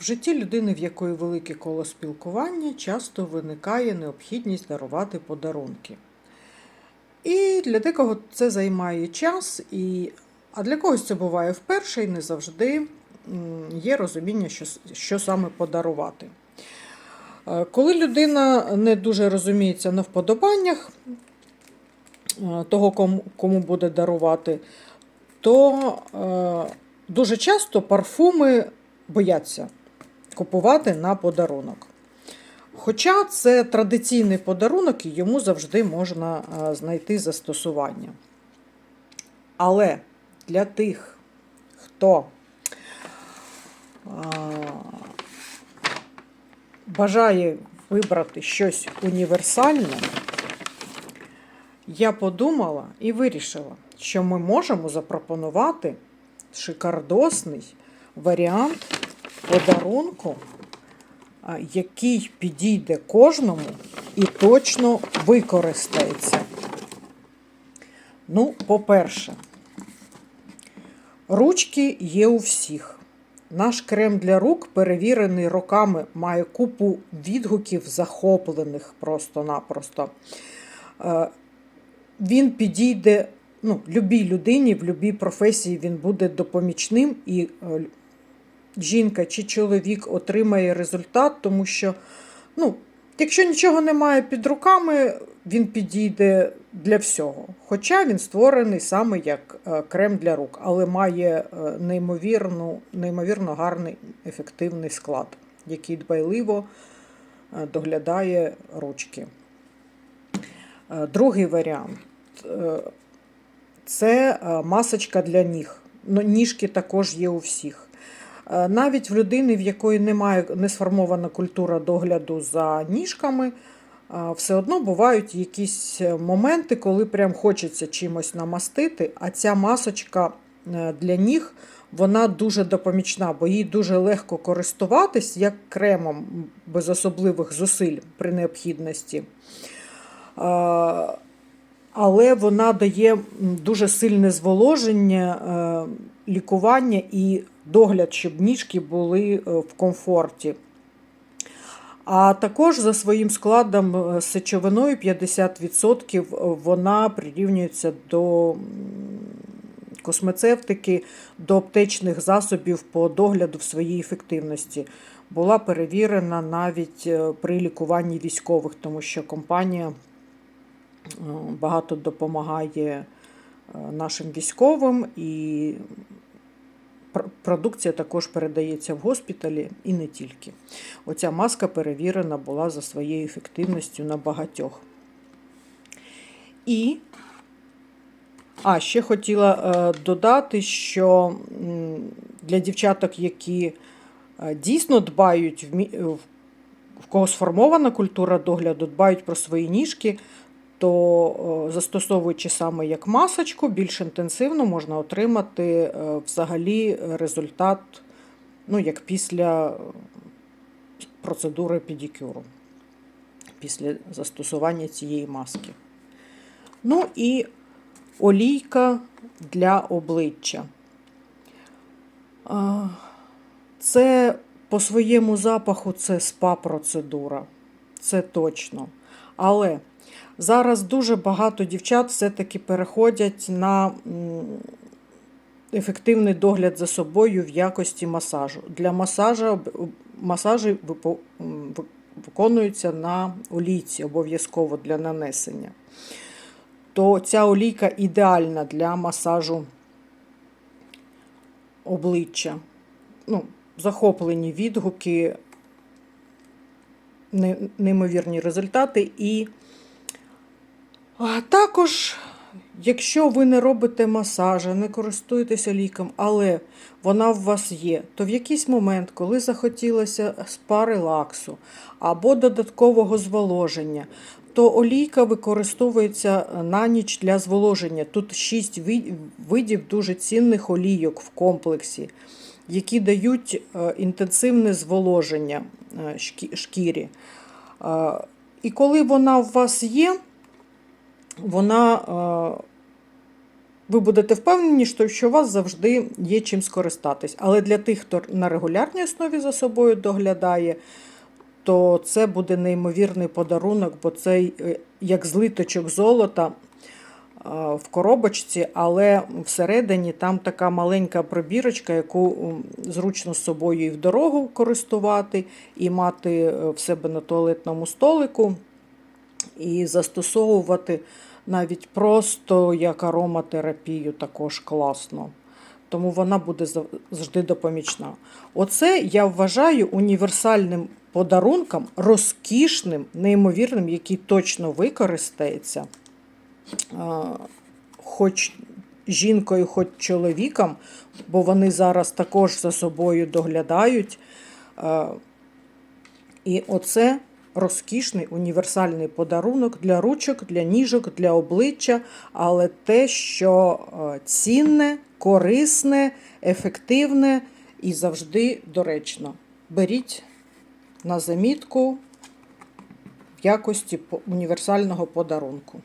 В житті людини, в якої велике коло спілкування, часто виникає необхідність дарувати подарунки. І для декого це займає час, і... а для когось це буває вперше і не завжди є розуміння, що, що саме подарувати. Е, Коли людина не дуже розуміється на вподобаннях е, того, кому, буде дарувати, то е, дуже часто парфуми бояться купувати на подарунок. Хоча це традиційний подарунок, і йому завжди можна е, знайти застосування. Але для тих, хто е, бажає вибрати щось універсальне, я подумала і вирішила, що ми можемо запропонувати шикардосний варіант подарунку, який підійде кожному і точно використається. Ну, по-перше, ручки є у всіх. Наш крем для рук, перевірений роками, має купу відгуків захоплених просто-напросто. Е, Він підійде ну, любій людині, в будь-якій професії він буде допомічним, і е, жінка чи чоловік отримає результат, тому що, ну, якщо нічого немає під руками, він підійде для всього. Хоча він створений саме як е, крем для рук, але має е, неймовірну, неймовірно гарний ефективний склад, який дбайливо е, доглядає ручки. Другий варіант це масочка для ніг. Ну, Ніжки також є у всіх. Е, Навіть в людини, в якої немає не сформована культура догляду за ніжками, е, все одно бувають якісь моменти, коли прям хочеться чимось намастити, а ця масочка е, для ніг вона дуже допомічна, бо їй дуже легко користуватись як кремом без особливих зусиль при необхідності. Е, Але вона дає дуже сильне зволоження, е, лікування і догляд, щоб ніжки були е, в комфорті. А також за своїм складом е, сечовиною 50% вона прирівнюється до космецевтики, до аптечних засобів по догляду в своїй ефективності. Була перевірена навіть е, при лікуванні військових, тому що компанія е, багато допомагає е, нашим військовим і продукція також передається в госпіталі і не тільки. Оця маска перевірена була за своєю ефективністю на багатьох. І а, ще хотіла е, додати, що для дівчаток, які е, дійсно дбають, в в кого сформована культура догляду, дбають про свої ніжки, то е, застосовуючи саме як масочку, більш інтенсивно можна отримати е, взагалі результат, ну, як після е, процедури педикюру, після застосування цієї маски. Ну і олійка для обличчя. Це по своєму запаху це спа-процедура. Це точно. Але зараз дуже багато дівчат все-таки переходять на ефективний догляд за собою в якості масажу. Для масажа об- масажі виконуються на олійці обов'язково для нанесення. То ця олійка ідеальна для масажу обличчя. Ну, захоплені відгуки, неймовірні результати. І також, якщо ви не робите масажа, не користуєтеся ліком, але вона в вас є, то в якийсь момент, коли захотілося спа релаксу або додаткового зволоження, то олійка використовується на ніч для зволоження. Тут шість видів дуже цінних олійок в комплексі, які дають е, інтенсивне зволоження е, шкірі. Е, І коли вона у вас є, вона ви будете впевнені, що- у вас завжди є чим скористатись. Але для тих, хто на регулярній основі за собою доглядає, то це буде неймовірний подарунок, бо це як злиточок золота в коробочці, але всередині там така маленька пробірочка, яку зручно з собою і в дорогу користувати, і мати е, в себе на туалетному столику, і застосовувати навіть просто як ароматерапію також класно. Тому вона буде завжди допомічна. Оце я вважаю універсальним подарунком, розкішним, неймовірним, який точно використається хоч жінкою, хоч чоловіком, бо вони зараз також за собою доглядають. І оце розкішний універсальний подарунок для ручок, для ніжок, для обличчя, але те, що цінне, корисне, ефективне і завжди доречно. Беріть на замітку в якості універсального подарунку.